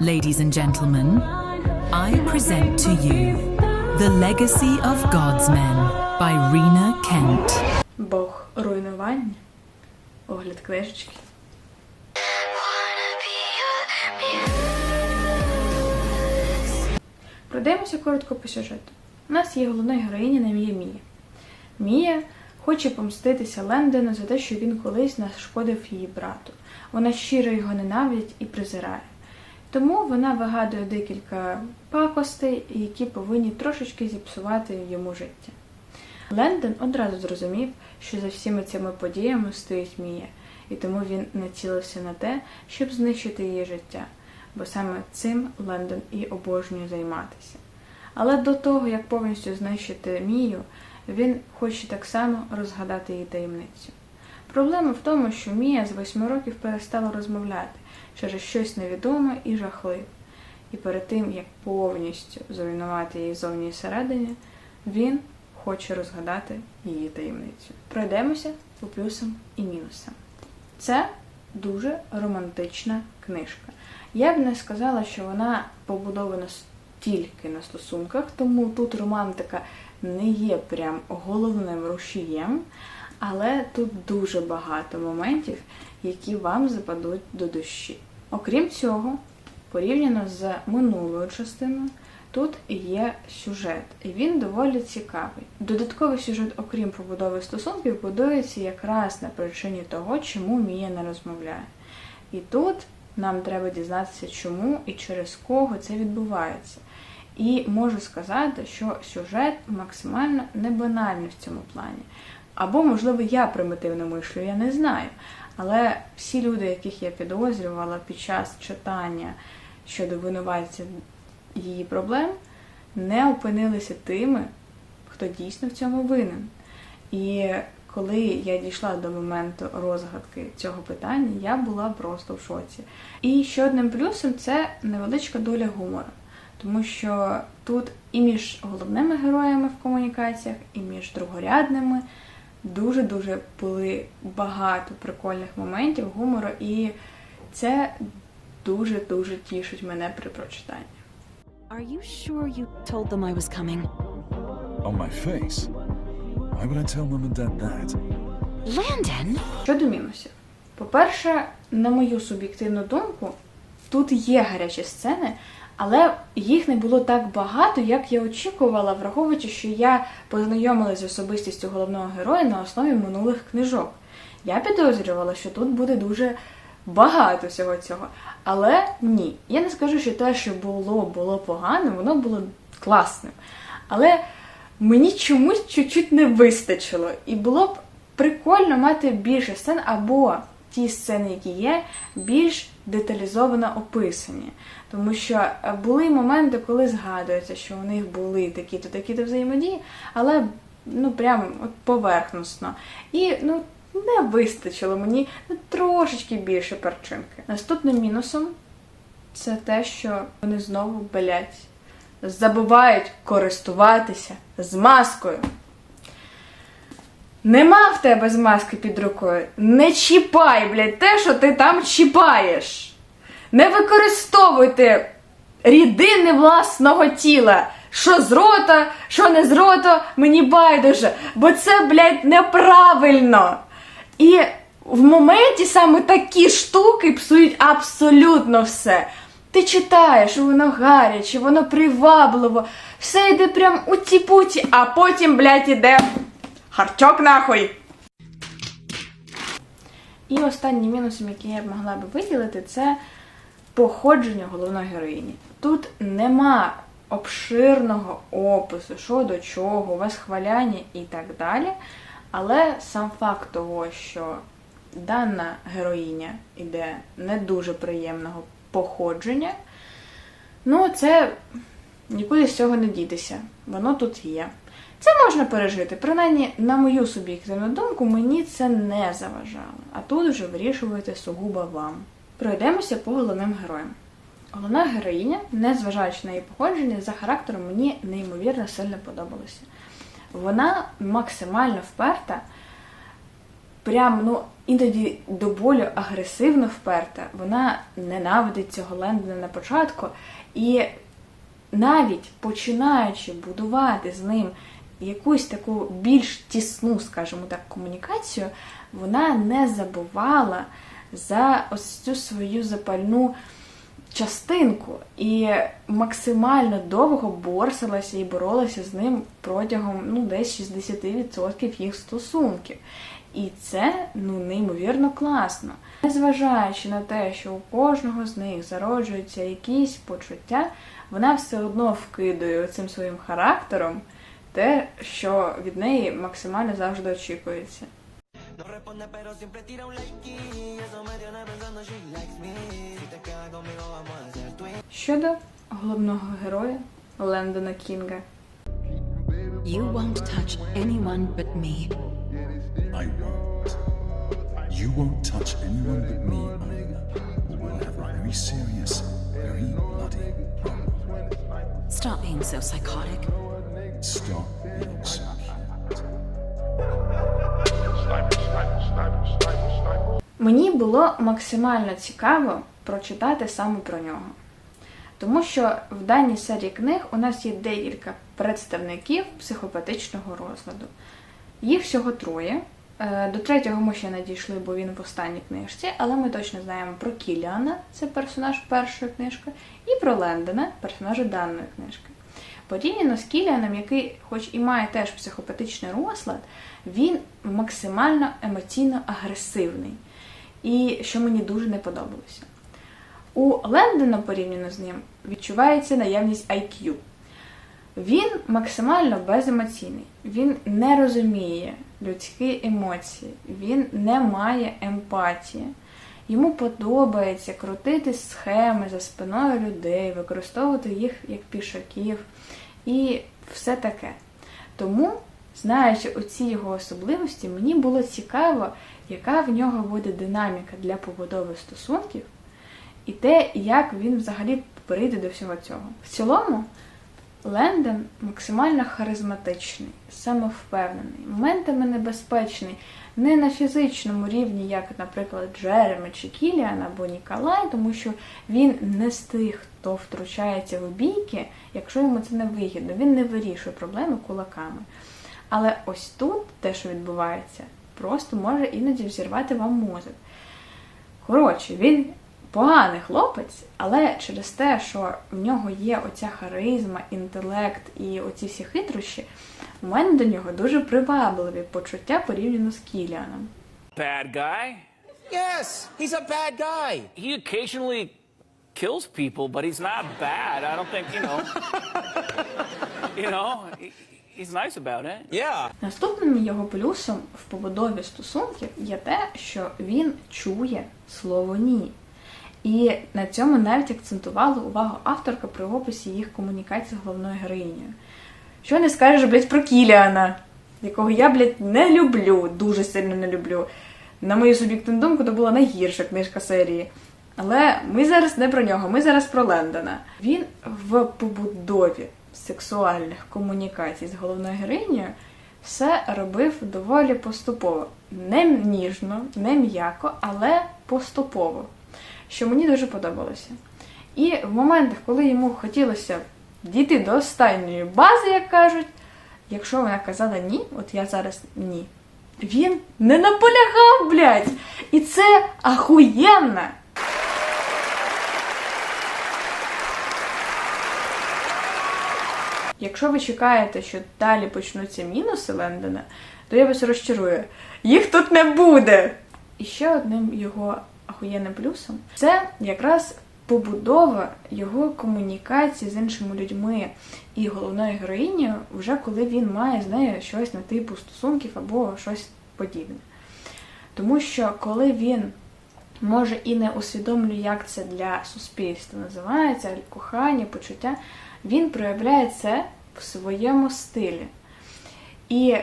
Ladies and gentlemen, I present to you The Legacy of God's Men by Rena Kent. Бог руйнування. Огляд книжечки. Пройдемося коротко по сюжету. У нас є головна героїня на ім'я Мія. Мія хоче помститися Лендону за те, що він колись нашкодив її брату. Вона щиро його ненавидить і презирає. Тому вона вигадує декілька пакостей, які повинні трошечки зіпсувати йому життя. Лендон одразу зрозумів, що за всіми цими подіями стоїть Мія, і тому він націлився на те, щоб знищити її життя, бо саме цим Лендон і обожнює займатися. Але до того, як повністю знищити Мію, він хоче так само розгадати її таємницю. Проблема в тому, що Мія з восьми років перестала розмовляти через щось невідоме і жахливе. І перед тим, як повністю зруйнувати її зовні і всередині, він хоче розгадати її таємницю. Пройдемося по плюсам і мінусам. Це дуже романтична книжка. Я б не сказала, що вона побудована тільки на стосунках, тому тут романтика не є прям головним рушієм, але тут дуже багато моментів, які вам западуть до душі. Окрім цього, порівняно з минулою частиною, тут є сюжет, і він доволі цікавий. Додатковий сюжет, окрім побудови стосунків, будується якраз на причині того, чому Мія не розмовляє. І тут нам треба дізнатися, чому і через кого це відбувається. І можу сказати, що сюжет максимально не банальний в цьому плані. Або, можливо, я примітивно мишлю, я не знаю. Але всі люди, яких я підозрювала під час читання щодо винуватців її проблем, не опинилися тими, хто дійсно в цьому винен. І коли я дійшла до моменту розгадки цього питання, я була просто в шоці. І ще одним плюсом це невеличка доля гумору. Тому що тут і між головними героями в комунікаціях, і між другорядними дуже-дуже були багато прикольних моментів гумору, і це дуже-дуже тішить мене при прочитанні. Are you sure you told them I was coming? On my face? Why would I tell mum and dad that? Landon? Щодо мінусів. По-перше, на мою суб'єктивну думку, тут є гарячі сцени, але їх не було так багато, як я очікувала, враховуючи, що я познайомилася з особистістю головного героя на основі минулих книжок. Я підозрювала, що тут буде дуже багато всього цього. Але ні, я не скажу, що те, що було, було погано, воно було класним. Але мені чомусь чуть-чуть не вистачило. І було б прикольно мати більше сцен, або ті сцени, які є, більш деталізовано описані. Тому що е, були моменти, коли згадується, що у них були такі-то, такі-то взаємодії, але ну прям от поверхносно. І ну не вистачило мені трошечки більше перчинки. Наступним мінусом це те, що вони знову блять, забувають користуватися з маскою. Нема в тебе з маски під рукою. Не чіпай, блядь, те, що ти там чіпаєш. Не використовуйте рідини власного тіла. Що з рота, що не з рота, мені байдуже. Бо це, блядь, неправильно. І в моменті саме такі штуки псують абсолютно все. Ти читаєш, воно гаряче, воно привабливо, все йде прям у ті-путі, а потім, блядь, іде харчок нахуй. І останнім мінусом, який я б могла би виділити, це походження головної героїні. Тут нема обширного опису, що до чого, восхваляння і так далі. Але сам факт того, що дана героїня іде не дуже приємного походження, ну це нікуди з цього не дітися. Воно тут є. Це можна пережити. Принаймні, на мою суб'єктивну думку, мені це не заважало. А тут вже вирішувати сугубо вам. Пройдемося по головним героям. Головна героїня, незважаючи на її походження, за характером мені неймовірно сильно подобалася. Вона максимально вперта прям ну іноді до болю агресивно вперта. Вона ненавидить цього Лендона на початку, і навіть починаючи будувати з ним якусь таку більш тісну, скажімо так, комунікацію, вона не забувала за ось цю свою запальну частинку і максимально довго борсилася і боролася з ним протягом ну, десь 60% їх стосунків. І це ну неймовірно класно. Незважаючи на те, що у кожного з них зароджуються якісь почуття, вона все одно вкидує цим своїм характером те, що від неї максимально завжди очікується. Щодо головного героя Лендона Кінга. You won't touch anyone but me. I won't. You won't touch anyone but me, Irina. We'll have a very serious, very bloody problem. Stop being so psychotic. Stop being so. Мені було максимально цікаво прочитати саме про нього. Тому що в даній серії книг у нас є декілька представників психопатичного розладу. Їх всього троє. Е, До третього ми ще не дійшли, бо він в останній книжці, але ми точно знаємо про Кіліана, це персонаж першої книжки, і про Лендона, персонажа даної книжки. Порівняно з Кіліаном, який, хоч і має теж психопатичний розлад, він максимально емоційно агресивний. І що мені дуже не подобалося. У Лендона порівняно з ним відчувається наявність IQ. Він максимально беземоційний, він не розуміє людські емоції, він не має емпатії. Йому подобається крутити схеми за спиною людей, використовувати їх як пішаків і все таке. Тому, знаючи оці його особливості, мені було цікаво, яка в нього буде динаміка для побудови стосунків, і те, як він взагалі прийде до всього цього. В цілому, Лендон максимально харизматичний, самовпевнений, моментами небезпечний, не на фізичному рівні, як, наприклад, Джереми чи Кіліан або Ніколай, тому що він не з тих, хто втручається в бійки, якщо йому це не вигідно. Він не вирішує проблеми кулаками. Але ось тут те, що відбувається, просто може іноді взірвати вам мозок. Коротше, він поганий хлопець, але через те, що в нього є оця харизма, інтелект і оці всі хитрощі, у мене до нього дуже привабливі почуття порівняно з Кіліаном. bad guy. Yes, he's a bad guy He occasionally kills people, but he's not bad. I don't think, you know. you know, he's nice about it. Yeah Наступним його плюсом в побудові стосунків є те, що він чує слово ні. І на цьому навіть акцентувала увагу авторка при описі їх комунікації з головною героїнею. Що не скажеш, блядь, про Кіліана, якого я, блядь, не люблю, дуже сильно не люблю. На мою суб'єктивну думку, це була найгірша книжка серії. Але ми зараз не про нього, ми зараз про Лендона. Він в побудові сексуальних комунікацій з головною героїнею все робив доволі поступово. Не ніжно, не м'яко, але поступово, що мені дуже подобалося. І в моментах, коли йому хотілося дійти до останньої бази, як кажуть, якщо вона казала ні, от я зараз ні, він не наполягав, блядь! І це ахуєнно! Якщо ви чекаєте, що далі почнуться мінуси Лендона, то я вас розчарую. Їх тут не буде. І ще одним його ахуєнним плюсом це якраз побудова його комунікації з іншими людьми і головною героїнею, вже коли він має з нею щось на типу стосунків або щось подібне. Тому що коли він може і не усвідомлює, як це для суспільства називається, кохання, почуття, він проявляє це в своєму стилі. І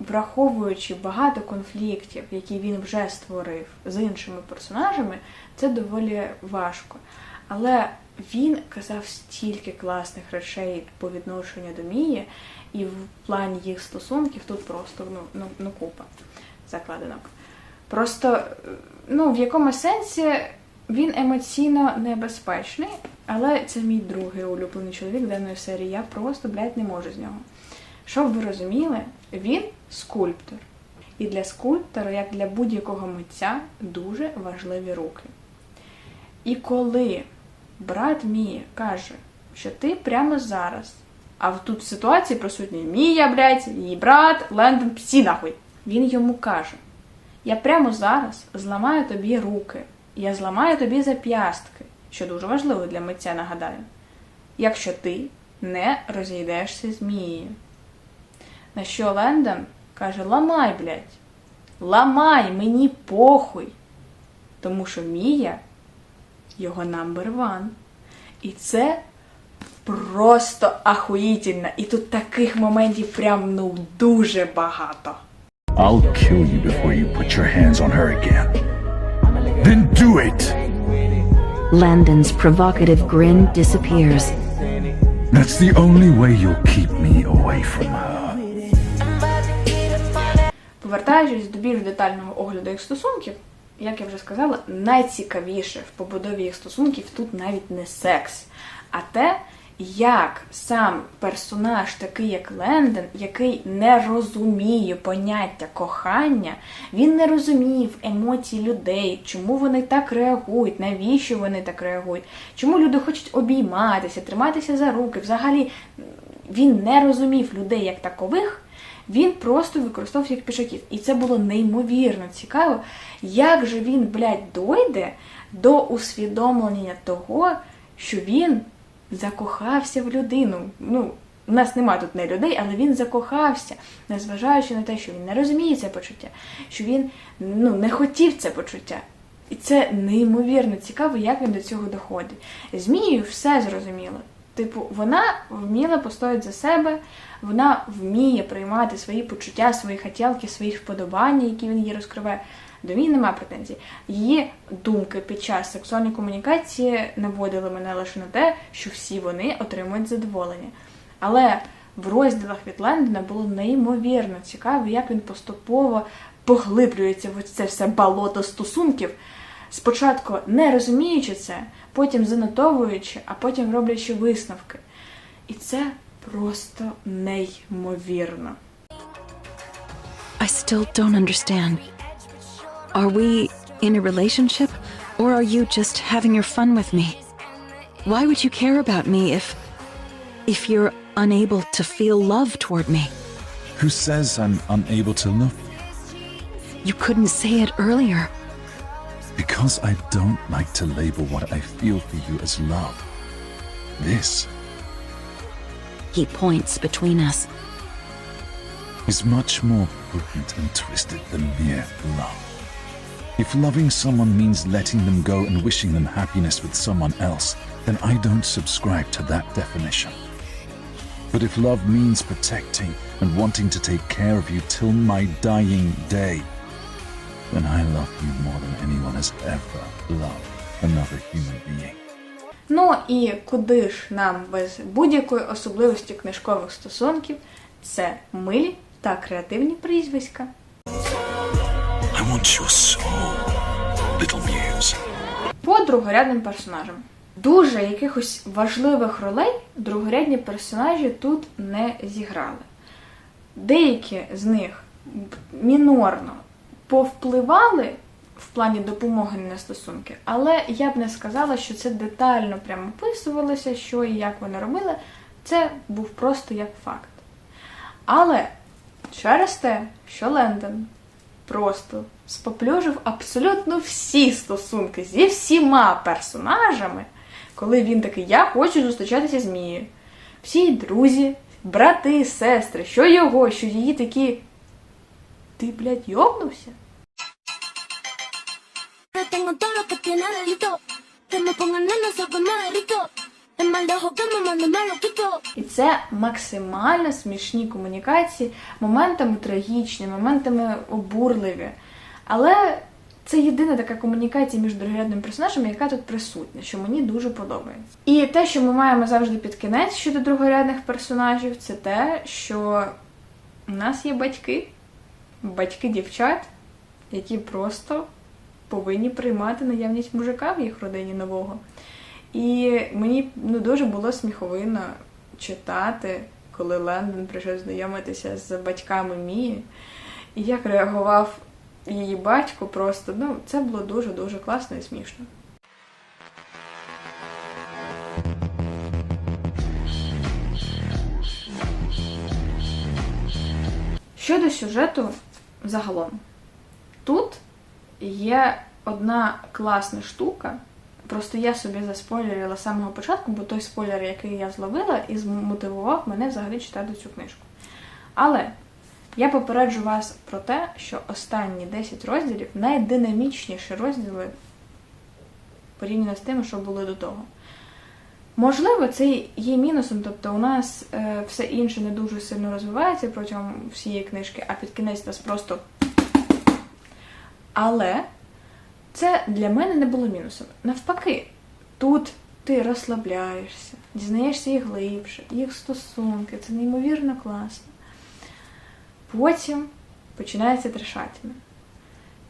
враховуючи багато конфліктів, які він вже створив з іншими персонажами, це доволі важко. Але він казав стільки класних речей по відношенню до Мії, і в плані їх стосунків тут просто ну, ну, ну купа закладинок. Просто, ну, в якому сенсі він емоційно небезпечний, але це мій другий улюблений чоловік даної серії. Я просто, блядь, не можу з нього. Щоб ви розуміли, він скульптор. І для скульптора, як для будь-якого митця, дуже важливі руки. І коли брат Мія каже, що ти прямо зараз, а в тут ситуації присутній Мія, блядь, її брат, Лендон, всі нахуй. Він йому каже: Я прямо зараз зламаю тобі руки, я зламаю тобі зап'ястки, що дуже важливо для митця, нагадаю, якщо ти не розійдешся з Мією. На що Лендон каже: Ламай, блядь, ламай, мені похуй. Тому що Мія його number one. І це просто ахуїтельно. І тут таких моментів прям ну дуже багато. I'll kill you before you put your hands on her again. Then do it! Landon's provocative grin disappears. That's the only way you'll keep me away from her. Повертаючись до більш детального огляду їх стосунків, як я вже сказала, найцікавіше в побудові їх стосунків тут навіть не секс, а те, як сам персонаж, такий як Лендон, який не розуміє поняття кохання, він не розумів емоцій людей, чому вони так реагують, навіщо вони так реагують, чому люди хочуть обійматися, триматися за руки. Взагалі він не розумів людей як такових. Він просто використовував їх пішаків. І це було неймовірно цікаво, як же він, блядь, дойде до усвідомлення того, що він закохався в людину. Ну, у нас нема тут не людей, але він закохався, незважаючи на те, що він не розуміє це почуття, що він ну, не хотів це почуття. І це неймовірно цікаво, як він до цього доходить. Змією все зрозуміло. Типу, вона вміла постояти за себе, вона вміє приймати свої почуття, свої хотілки, свої вподобання, які він їй розкриває. До мій нема претензій. Її думки під час сексуальної комунікації наводили мене лише на те, що всі вони отримують задоволення. Але в розділах від Лендона було неймовірно цікаво, як він поступово поглиблюється в це все болото стосунків. Спочатку не розуміючи це, потім занотовуючи, а потім роблячи висновки. І це просто неймовірно. I still don't understand. Are we in a relationship, or are you just having your fun with me? Why would you care about me if. if you're unable to feel love toward me? Who says I'm unable to love you? You couldn't say it earlier. Because I don't like to label what I feel for you as love. This He points between us. is much more potent and twisted than mere love. If loving someone means letting them go and wishing them happiness with someone else, then I don't subscribe to that definition. But if love means protecting and wanting to take care of you till my dying day, then I love you more than anyone has ever loved another human being. Ну і куди ж нам без будь-якої особливості книжкових стосунків це милі та креативні прізвиська. I want your soul, little muse. По другорядним персонажам. Дуже якихось важливих ролей другорядні персонажі тут не зіграли. Деякі з них мінорно повпливали в плані допомоги на стосунки, але я б не сказала, що це детально прямо описувалося, що і як вони робили. Це був просто як факт. Але через те, що Лендон просто споплюжив абсолютно всі стосунки зі всіма персонажами, коли він такий, я хочу зустрічатися з Мією. Всі друзі, брати, сестри, що його, що її такі. Ти, блядь, tengo todo lo que tiene delito. Que me pongan loquito. І це максимально смішні комунікації, моментами трагічні, моментами обурливі. Але це єдина така комунікація між другорядними персонажами, яка тут присутня, що мені дуже подобається. І те, що ми маємо завжди під кінець щодо другорядних персонажів, це те, що у нас є батьки, батьки дівчат, які просто повинні приймати наявність мужика в їх родині нового. І мені ну, дуже було сміховинно читати, коли Лендон прийшов знайомитися з батьками Мії, і як реагував її батько просто, ну, це було дуже-дуже класно і смішно. Щодо сюжету загалом, тут є одна класна штука. Просто я собі заспойлерила з самого початку, бо той спойлер, який я зловила, і змотивував мене взагалі читати цю книжку. Але я попереджу вас про те, що останні 10 розділів найдинамічніші розділи порівняно з тими, що були до того. Можливо, це є мінусом, тобто у нас е, все інше не дуже сильно розвивається протягом всієї книжки, а під кінець нас просто. Але це для мене не було мінусом. Навпаки, тут ти розслабляєшся, дізнаєшся їх глибше, їх стосунки, це неймовірно класно. Потім починається трешатіна.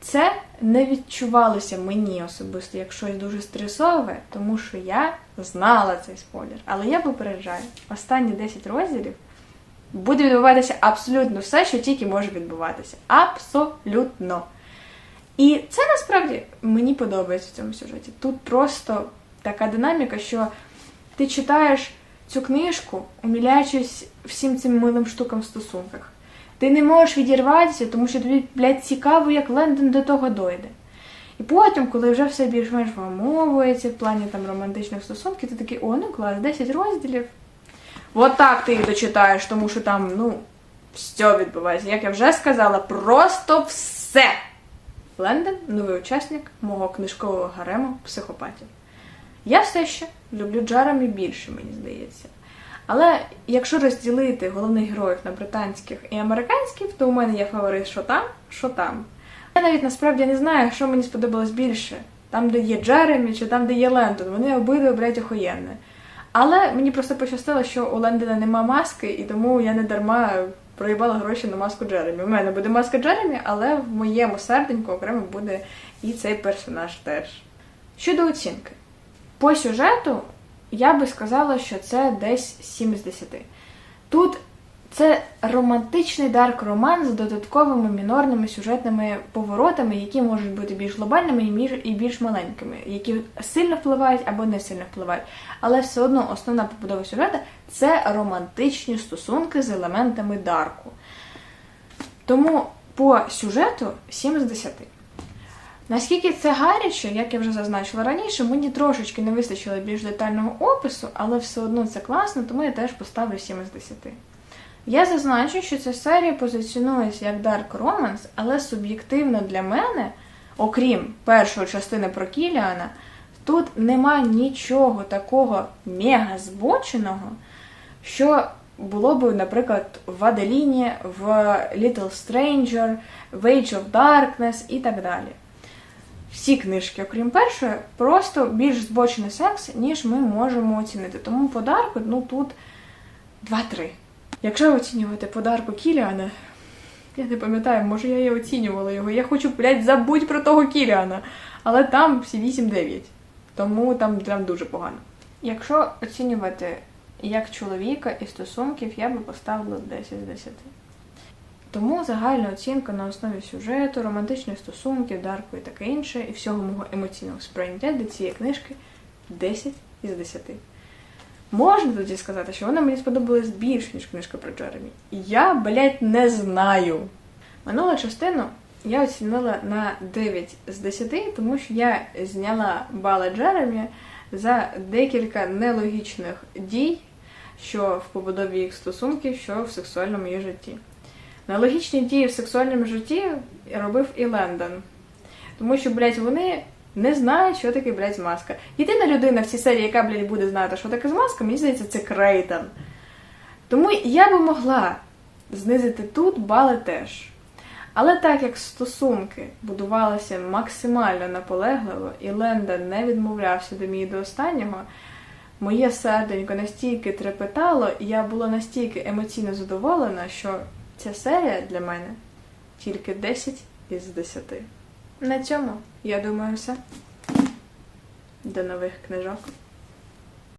Це не відчувалося мені особисто як щось дуже стресове, тому що я знала цей спойлер. Але я попереджаю, останні 10 розділів буде відбуватися абсолютно все, що тільки може відбуватися. Абсолютно. І це насправді мені подобається в цьому сюжеті. Тут просто така динаміка, що ти читаєш цю книжку, уміляючись всім цим милим штукам в стосунках. Ти не можеш відірватися, тому що тобі, блядь, цікаво, як Лендон до того дойде. І потім, коли вже все більш-менш вимовується в плані там романтичних стосунків, ти такий, о, ну клас, 10 розділів. От так ти їх дочитаєш, тому що там, ну, все відбувається. Як я вже сказала, просто все. Лендон новий учасник мого книжкового гарему психопатів. Я все ще люблю Джарамі більше, мені здається. Але якщо розділити головних героїв на британських і американських, то у мене є фаворит що там, що там. Я навіть насправді не знаю, що мені сподобалось більше. Там, де є Джеремі, чи там, де є Лендон. Вони обидва, блядь, охуєнне. Але мені просто пощастило, що у Лендона нема маски, і тому я не дарма проїбала гроші на маску Джеремі. У мене буде маска Джеремі, але в моєму серденьку окремо буде і цей персонаж теж. Щодо оцінки. По сюжету я би сказала, що це десь 7 з 10. Тут це романтичний дарк роман з додатковими мінорними сюжетними поворотами, які можуть бути більш глобальними і більш, маленькими, які сильно впливають або не сильно впливають. Але все одно основна побудова сюжету це романтичні стосунки з елементами дарку. Тому по сюжету 7 з 10. Наскільки це гаряче, як я вже зазначила раніше, мені трошечки не вистачило більш детального опису, але все одно це класно, тому я теж поставлю 7 з 10. Я зазначу, що ця серія позиціонується як Dark Romance, але суб'єктивно для мене, окрім першої частини про Кіліана, тут нема нічого такого мега збоченого, що було б, наприклад, в Аделіні, в Little Stranger, в Age of Darkness і так далі. Всі книжки, окрім першої, просто більш збочений секс, ніж ми можемо оцінити. Тому подарку, ну тут 2-3. Якщо оцінювати подарку Кіліана, я не пам'ятаю, може я і оцінювала його. Я хочу, блядь, забудь про того Кіліана. Але там всі 8-9. Тому там прям дуже погано. Якщо оцінювати як чоловіка і стосунків, я би поставила 10 з 10. Тому загальна оцінка на основі сюжету, романтичних стосунків, дарку і таке інше, і всього мого емоційного сприйняття до цієї книжки 10 із 10. Можна тоді сказати, що вона мені сподобалась більше, ніж книжка про Джеремі. Я, блять, не знаю. Минулу частину я оцінила на 9 з 10, тому що я зняла бала Джеремі за декілька нелогічних дій, що в побудові їх стосунків, що в сексуальному її житті. Нелогічні дії в сексуальному житті робив і Лендон. Тому що, блядь, вони не знають, що таке, блядь, змазка. Єдина людина в цій серії, яка, блядь, буде знати, що таке змазка, мені здається, це Крейтон. Тому я би могла знизити тут бали теж. Але так як стосунки будувалися максимально наполегливо, і Лендон не відмовлявся до мій до останнього, моє серденько настільки трепетало, і я була настільки емоційно задоволена, що ця серія для мене тільки 10 із 10. На цьому, я думаю, все. До нових книжок.